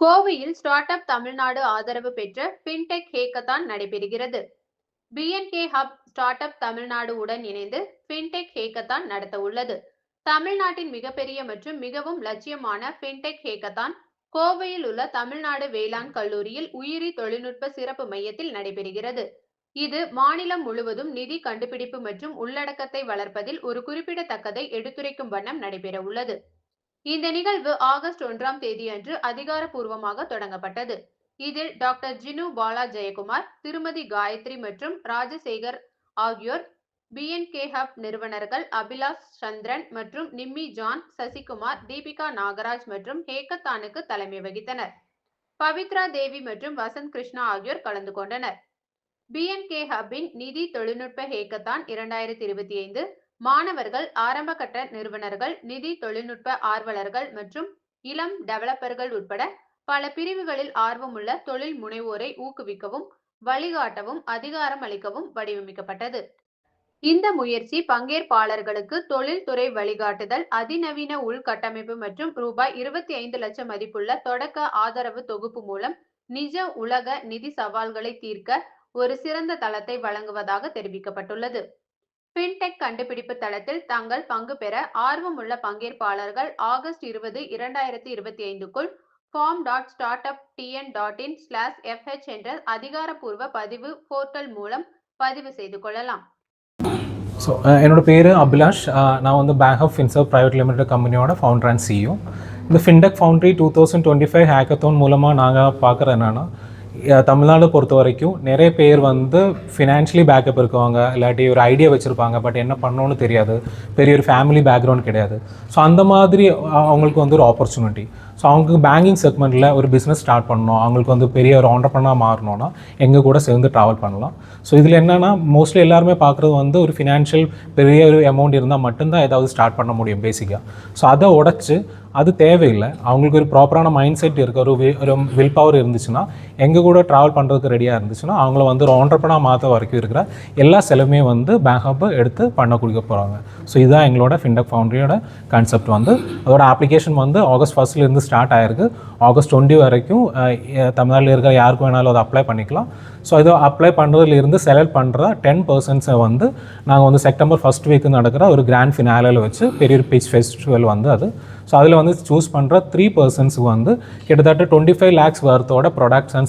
கோவையில் start up Tamil Nadu ஆதரவு பெற்ற ஃபின்டெக் ஹேக்கத்தான் நடைபெறுகிறது. PNK hub start up Tamil Nadu உடன் இணைந்து ஃபின்டெக் ஹேக்கத்தான் நடத்த உள்ளது. தமிழ்நாட்டின் மிகப்பெரிய மற்றும் மிகவும் லட்சியமான பின்டெக் ஹேக்கத்தான் கோவையில் உள்ள தமிழ்நாடு வேளாண் கல்லூரியில் உயிரி தொழில்நுட்ப சிறப்பு மையத்தில் நடைபெறுகிறது. இது மாநிலம் முழுவதும் நிதி கண்டுபிடிப்பு மற்றும் உள்ளடக்கத்தை வளர்ப்பதில் ஒரு குறிப்பிடத்தக்கதை எடுத்துரைக்கும் வண்ணம் நடைபெற உள்ளது இந்த நிகழ்வு ஆகஸ்ட் ஒன்றாம் தேதியன்று அதிகாரப்பூர்வமாக தொடங்கப்பட்டது. இதில் டாக்டர் ஜினு பாலா ஜெயக்குமார் திருமதி காயத்ரி மற்றும் ராஜசேகர் ஆகியோர் பிஎன்கே ஹப் நிறுவனர்கள் அபிலாஷ் சந்திரன் மற்றும் நிம்மி ஜான் சசிகுமார் தீபிகா நாகராஜ் மற்றும் ஹேக்கத்தானுக்கு தலைமை வகித்தனர். பவித்ரா தேவி மற்றும் வசந்த் கிருஷ்ணா ஆகியோர் கலந்து கொண்டனர். பிஎன்கே ஹப்பின் நிதி தொழில்நுட்ப ஹேக்கத்தான் இரண்டாயிரத்தி இருபத்தி ஐந்து மாணவர்கள் ஆரம்பகட்ட நிறுவனர்கள் நிதி தொழில்நுட்ப ஆர்வலர்கள் மற்றும் இளம் டெவலப்பர்கள் உட்பட பல பிரிவுகளில் ஆர்வமுள்ள தொழில் முனைவோரை ஊக்குவிக்கவும் வழிகாட்டவும் அதிகாரம் அளிக்கவும் வடிவமைக்கப்பட்டது. இந்த முயற்சி பங்கேற்பாளர்களுக்கு தொழில்துறை வழிகாட்டுதல் அதிநவீன உள்கட்டமைப்பு மற்றும் ரூபாய் இருபத்தி ஐந்து லட்சம் மதிப்புள்ள தொடக்க ஆதரவு தொகுப்பு மூலம் நிஜ உலக நிதி சவால்களை தீர்க்க ஒரு சிறந்த தளத்தை வழங்குவதாக தெரிவிக்கப்பட்டுள்ளது. ஃபின்டெக் கண்டுபிடிப்பு தளத்தில் தங்கள் பங்கு பெற ஆர்வமுள்ள பங்கேற்பாளர்கள் ஆகஸ்ட் இருபது இரண்டாயிரத்தி இருபத்தி ஐந்துக்குள் form dot start up TN dot in slash FH என்ற அதிகாரப்பூர்வ பதிவு போர்ட்டல் மூலம் பதிவு செய்து கொள்ளலாம். ஸோ என்னோட பேர் அபிலாஷ். நான் வந்து bank of finserv private limited கம்பெனியோட ஃபவுண்டர் அண்ட் சிஇஓ இந்த fintech foundry two thousand twenty five hackathon மூலமாக நாங்கள் பார்க்குறது என்னென்னா தமிழ்நாடு பொறுத்த வரைக்கும் நிறைய பேர் வந்து ஃபினான்ஷியலி பேக்கப் இருக்கவங்க. இல்லாட்டி ஒரு ஐடியா வச்சுருப்பாங்க. பட் என்ன பண்ணணும்னு தெரியாது. பெரிய ஒரு ஃபேமிலி பேக்ரவுண்ட் கிடையாது. ஸோ அந்த மாதிரி அவங்களுக்கு வந்து ஒரு ஆப்பர்ச்சுனிட்டி ஸோ அவங்களுக்கு பேங்கிங் செக்மெண்ட்டில் ஒரு பிஸ்னஸ் ஸ்டார்ட் பண்ணணும். அவங்களுக்கு வந்து பெரிய ஒரு ஆண்டர்பனாக மாறணும்னா எங்கள் கூட சேர்ந்து ட்ராவல் பண்ணலாம். ஸோ இதில் என்னென்னா மோஸ்ட்லி எல்லாருமே பார்க்குறது வந்து ஒரு ஃபினான்ஷியல் பெரிய ஒரு அமௌண்ட் இருந்தால் மட்டும்தான் ஏதாவது ஸ்டார்ட் பண்ண முடியும் பேசிக்காக ஸோ அதை உடச்சி அது தேவையில்லை. அவங்களுக்கு ஒரு ப்ராப்பரான மைண்ட் செட் இருக்க. ஒரு ஒரு வில் பவர் இருந்துச்சுன்னா எங்கள் கூட ட்ராவல் பண்ணுறதுக்கு ரெடியாக இருந்துச்சுன்னா அவங்கள வந்து ஒரு ஆண்டர்பனாக மாற்ற வரைக்கும் இருக்கிற எல்லா செலவுமே வந்து பேக்கப்பு எடுத்து பண்ண கொடுக்க போகிறாங்க ஸோ இதுதான் எங்களோட ஃபின்டெக் ஃபவுண்டரியோட கான்செப்ட் வந்து. அதோட அப்ளிகேஷன் வந்து ஆகஸ்ட் ஃபர்ஸ்ட்லேருந்து ஸ்டார்ட் ஆயிருக்கு. ஆகஸ்ட் டுவெண்ட்டி வரைக்கும் தமிழ்நாட்டில் இருக்கிற யாருக்கு வேணாலும் அதை அப்ளை பண்ணிக்கலாம். ஸோ இதை அப்ளை பண்ணுறதுலேருந்து செலக்ட் பண்ணுற டென் பர்சன்ஸை வந்து நாங்கள் வந்து செப்டம்பர் ஃபர்ஸ்ட் வீக் நடக்கிற ஒரு கிராண்ட் ஃபினாலில் வச்சு பெரிய பீச் ஃபெஸ்டிவல் வந்து அது. ஸோ அதில் வந்து சூஸ் பண்ணுற த்ரீ பர்சன்ஸுக்கு வந்து கிட்டத்தட்ட டுவெண்ட்டி ஃபைவ் லேக்ஸ் வர்த்தோட ப்ராடக்ட்ஸ் அண்ட்